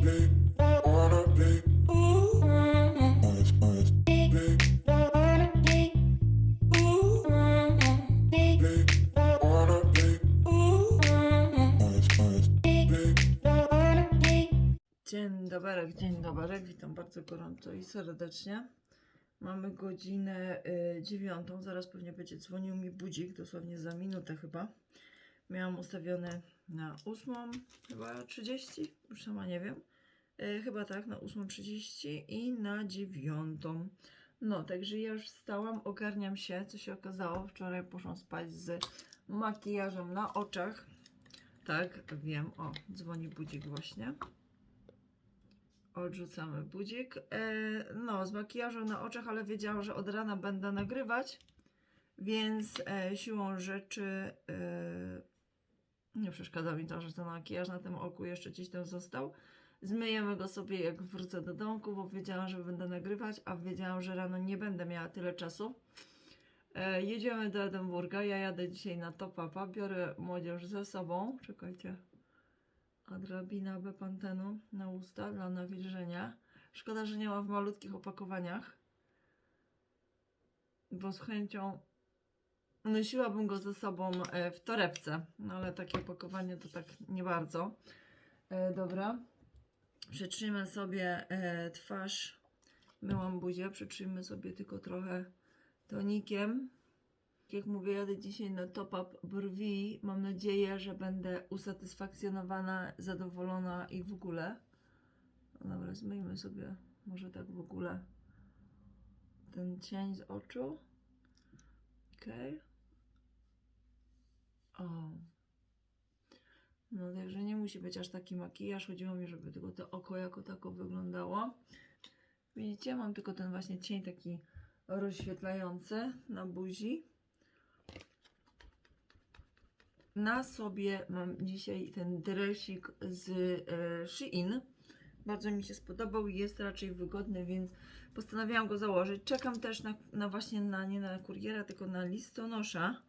Dzień dobry, dzień dobry, witam bardzo gorąco i serdecznie. Mamy godzinę y, dziewiątą, zaraz pewnie będzie dzwonił mi budzik, dosłownie za minutę chyba. Miałam ustawiony na ósmą, chyba 30, już sama nie wiem. Y, chyba tak, na 8.30 i na dziewiątą. No, także ja już wstałam, ogarniam się, co się okazało. Wczoraj poszłam spać z makijażem na oczach. Tak, wiem, o, dzwoni budzik właśnie. Odrzucamy budzik. E, no, z makijażem na oczach, ale wiedziałam, że od rana będę nagrywać, więc e, siłą rzeczy e, nie przeszkadza mi to, że ten makijaż na tym oku jeszcze gdzieś tam został. Zmyjemy go sobie jak wrócę do domku, bo wiedziałam, że będę nagrywać, a wiedziałam, że rano nie będę miała tyle czasu. E, jedziemy do Edynburga. Ja jadę dzisiaj na Topapa. Biorę młodzież ze sobą. Czekajcie odrobina bepantenu na usta dla nawilżenia. Szkoda, że nie ma w malutkich opakowaniach, bo z chęcią nosiłabym go ze sobą e, w torebce, no ale takie opakowanie to tak nie bardzo. E, dobra, przetrzyjmy sobie e, twarz, myłam buzię, przetrzyjmy sobie tylko trochę tonikiem. Jak mówię, jadę dzisiaj na top-up brwi. Mam nadzieję, że będę usatysfakcjonowana, zadowolona i w ogóle. No dobra, zmyjmy sobie może tak w ogóle ten cień z oczu. Okej. O. No także nie musi być aż taki makijaż. Chodziło mi, żeby tylko to oko jako tako wyglądało. Widzicie, mam tylko ten właśnie cień taki rozświetlający na buzi. Na sobie mam dzisiaj ten dresik z e, Shein. Bardzo mi się spodobał i jest raczej wygodny, więc postanowiłam go założyć. Czekam też na, na właśnie na nie na kuriera, tylko na listonosza,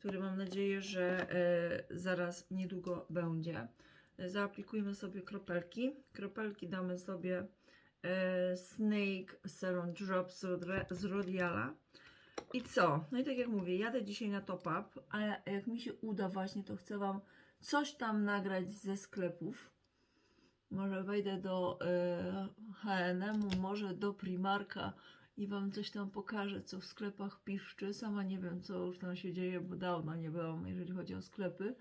który mam nadzieję, że e, zaraz niedługo będzie. Zaaplikujmy sobie kropelki. Kropelki damy sobie e, Snake Serum Drops z Rod- z Rodiala. I co? No i tak jak mówię, jadę dzisiaj na top up, ale jak mi się uda właśnie, to chcę Wam coś tam nagrać ze sklepów. Może wejdę do e, H&M, może do Primarka i Wam coś tam pokażę, co w sklepach piszczy. Sama nie wiem, co już tam się dzieje, bo dawno nie byłam, jeżeli chodzi o sklepy.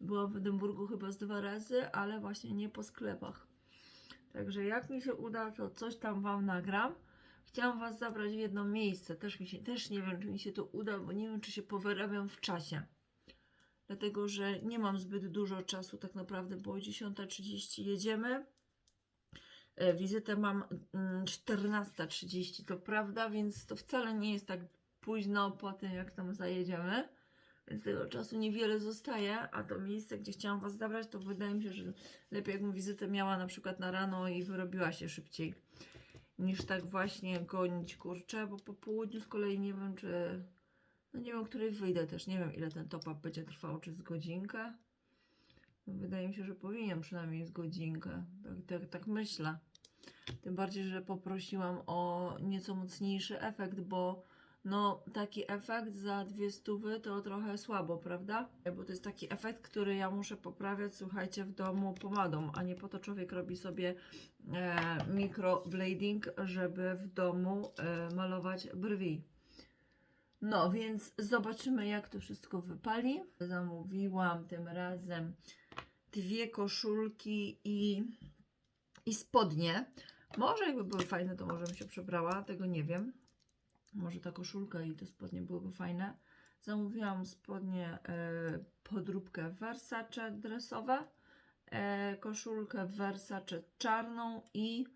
Byłam w Edynburgu chyba z dwa razy, ale właśnie nie po sklepach. Także jak mi się uda, to coś tam Wam nagram. Chciałam Was zabrać w jedno miejsce. Też, mi się, też nie wiem, czy mi się to uda, bo nie wiem, czy się powyrabiam w czasie. Dlatego, że nie mam zbyt dużo czasu tak naprawdę, bo o 10.30 jedziemy. E, Wizytę mam mm, 14.30, to prawda, więc to wcale nie jest tak późno po tym, jak tam zajedziemy. Więc tego czasu niewiele zostaje, a to miejsce, gdzie chciałam Was zabrać, to wydaje mi się, że lepiej jakbym wizytę miała na przykład na rano i wyrobiła się szybciej niż tak właśnie gonić kurczę, bo po południu z kolei nie wiem, czy. No nie wiem, której wyjdę też. Nie wiem, ile ten top-up będzie trwał, czy z godzinkę. Wydaje mi się, że powinien przynajmniej z godzinkę. Tak, tak, tak myślę. Tym bardziej, że poprosiłam o nieco mocniejszy efekt, bo no taki efekt za dwie stówy to trochę słabo, prawda? Bo to jest taki efekt, który ja muszę poprawiać, słuchajcie, w domu pomadą, a nie po to człowiek robi sobie e, microblading, żeby w domu e, malować brwi. No, więc zobaczymy, jak to wszystko wypali. Zamówiłam tym razem dwie koszulki i, i spodnie. Może jakby były fajne, to może bym się przebrała, tego nie wiem. Może ta koszulka i te spodnie byłyby fajne. Zamówiłam spodnie e, podróbkę Versace dresowe, e, koszulkę Versace czarną i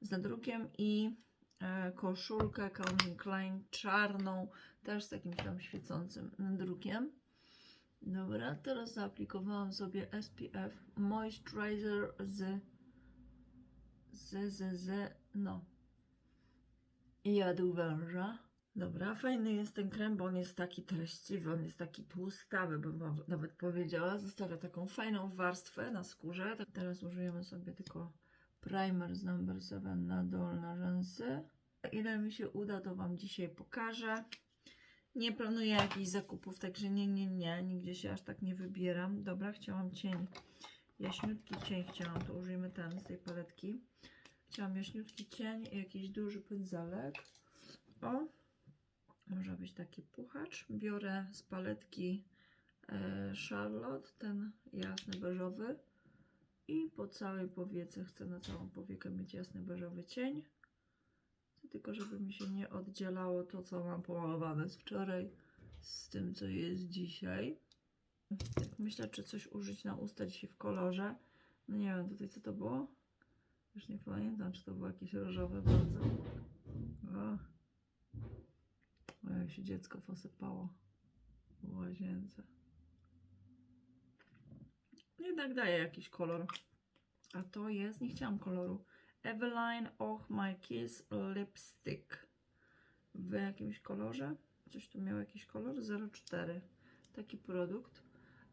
z nadrukiem i e, koszulkę Calvin Klein czarną, też z jakimś tam świecącym nadrukiem. Dobra, teraz zaaplikowałam sobie SPF Moisturizer z z, z, z, no jadł węża. Dobra, fajny jest ten krem, bo on jest taki treściwy, on jest taki tłustawy, bym nawet powiedziała. Zostawia taką fajną warstwę na skórze. Tak, Teraz użyjemy sobie tylko primer z number 7 na dolne rzęsy. Ile mi się uda, to wam dzisiaj pokażę. Nie planuję jakichś zakupów, także nie, nie, nie, nigdzie się aż tak nie wybieram. Dobra, chciałam cień, jaśniutki cień chciałam, to użyjmy ten z tej paletki. Chciałam jaśniutki cień i jakiś duży pędzelek. O, może być taki puchacz. Biorę z paletki e, Charlotte, ten jasny beżowy. I po całej powiece chcę na całą powiekę mieć jasny beżowy cień. Tylko żeby mi się nie oddzielało to, co mam pomalowane z wczoraj z tym, co jest dzisiaj. Tak myślę, czy coś użyć na usta dzisiaj w kolorze. No nie wiem, tutaj co to było? Już nie pamiętam, czy to było jakieś różowe bardzo. O, jak się dziecko posypało w łazience. Jednak daje jakiś kolor. A to jest, nie chciałam koloru. Eveline Och My Kiss Lipstick. W jakimś kolorze. Coś tu miał jakiś kolor? 04. Taki produkt.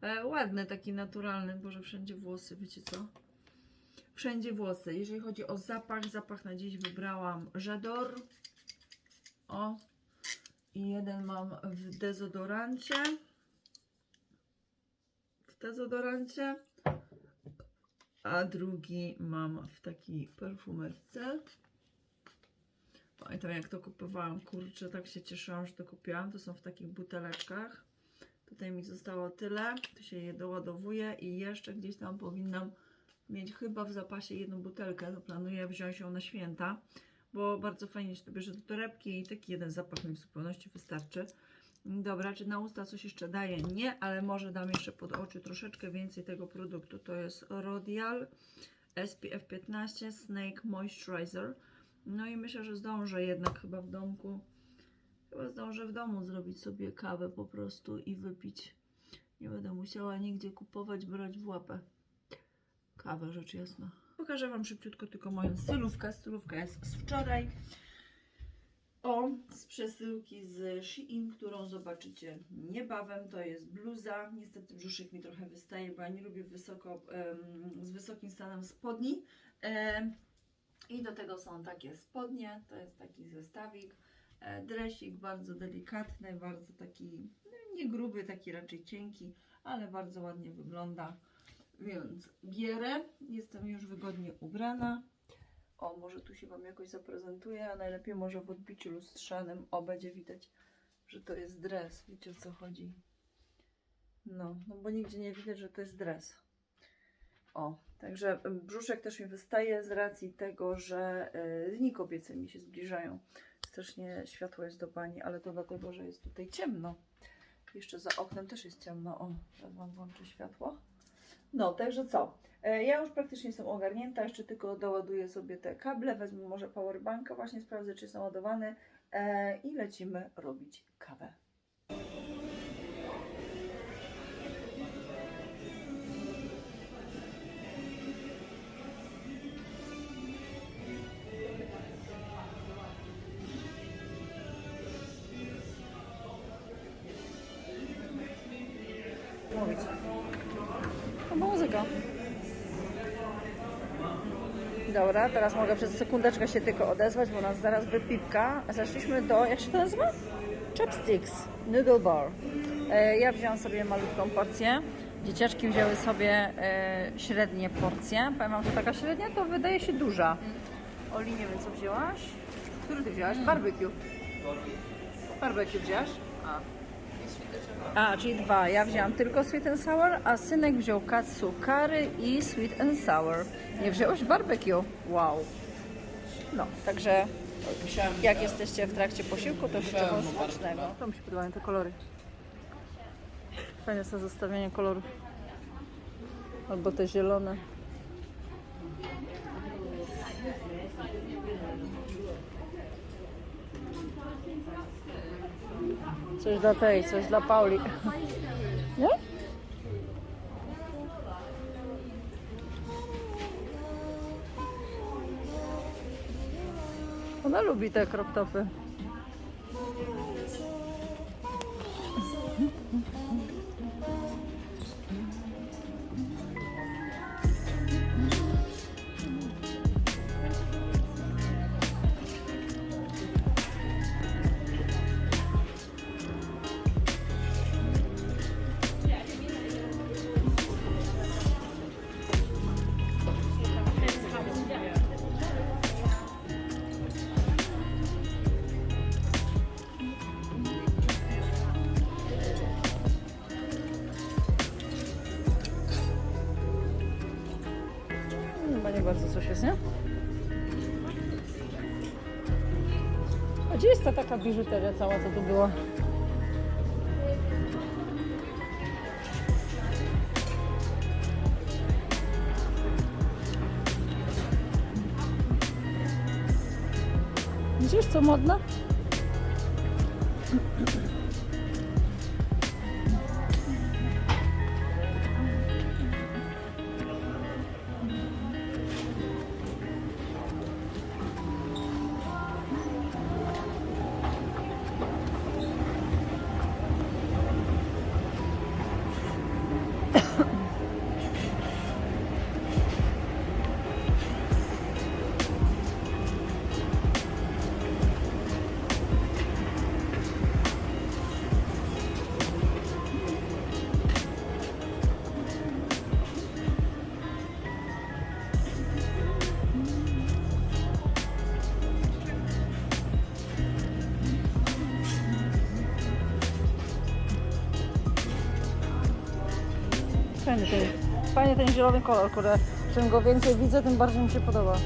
E, ładny, taki naturalny. Boże, wszędzie włosy, wiecie co? Wszędzie włosy. Jeżeli chodzi o zapach, zapach na dziś wybrałam Żador. O, i jeden mam w dezodorancie. W dezodorancie. A drugi mam w takiej perfumerce. Pamiętam jak to kupowałam. Kurczę, tak się cieszyłam, że to kupiłam. To są w takich buteleczkach. Tutaj mi zostało tyle. Tu się je doładowuje i jeszcze gdzieś tam powinnam mieć chyba w zapasie jedną butelkę. To planuję wziąć ją na święta bo bardzo fajnie się to bierze do torebki i taki jeden zapach mi w zupełności wystarczy. Dobra, czy na usta coś jeszcze daję? Nie, ale może dam jeszcze pod oczy troszeczkę więcej tego produktu. To jest Rodial SPF 15 Snake Moisturizer. No i myślę, że zdążę jednak chyba w domku. Chyba zdążę w domu zrobić sobie kawę po prostu i wypić. Nie będę musiała nigdzie kupować, brać w łapę. Kawę, rzecz jasna. Pokażę Wam szybciutko tylko moją stylówkę. Stylówka jest z wczoraj. O, z przesyłki z Shein, którą zobaczycie niebawem. To jest bluza. Niestety brzuszek mi trochę wystaje, bo ja nie lubię wysoko, z wysokim stanem spodni. I do tego są takie spodnie. To jest taki zestawik. E, Dresik bardzo delikatny, bardzo taki no, nie gruby, taki raczej cienki, ale bardzo ładnie wygląda. Więc bierę, jestem już wygodnie ubrana. O, może tu się Wam jakoś zaprezentuję, a najlepiej może w odbiciu lustrzanym. O, będzie widać, że to jest dres. Wiecie o co chodzi? No, no bo nigdzie nie widać, że to jest dres. O, także brzuszek też mi wystaje z racji tego, że y, dni kobiece mi się zbliżają. Strasznie światło jest do pani, ale to dlatego, że jest tutaj ciemno. Jeszcze za oknem też jest ciemno. O, teraz Wam włączę światło. No, także co? E, Ja już praktycznie jestem ogarnięta, jeszcze tylko doładuję sobie te kable, wezmę może powerbanka, właśnie sprawdzę, czy są ładowane e, i lecimy robić kawę. Dobra, teraz mogę przez sekundeczkę się tylko odezwać, bo nas zaraz wypipka. Zeszliśmy do, jak się to nazywa? Chopsticks, Noodle Bar. E, ja wziąłam sobie malutką porcję. Dzieciaczki wzięły sobie e, średnie porcje. Powiem wam, że taka średnia to wydaje się duża. Oli, nie wiem co wzięłaś. Który ty wzięłaś? Barbecue. Barbecue wzięłaś? A. A, czyli dwa. Ja wzięłam tylko sweet and sour, a synek wziął katsu curry i sweet and sour. Nie wziąłeś barbecue? Wow. No, także jak jesteście w trakcie posiłku, to życzę Wam smacznego. To mi się podobają te kolory. Fajne to zestawienie kolorów. Albo te zielone. Coś dla tej, coś dla Pauli. Nie? Ona lubi te crop A gdzie jest ta taka biżuteria cała, co tu była? Widzisz co modne? Fajny ten, fajny ten zielony kolor, kurde. Czym go więcej widzę, tym bardziej mi się podoba.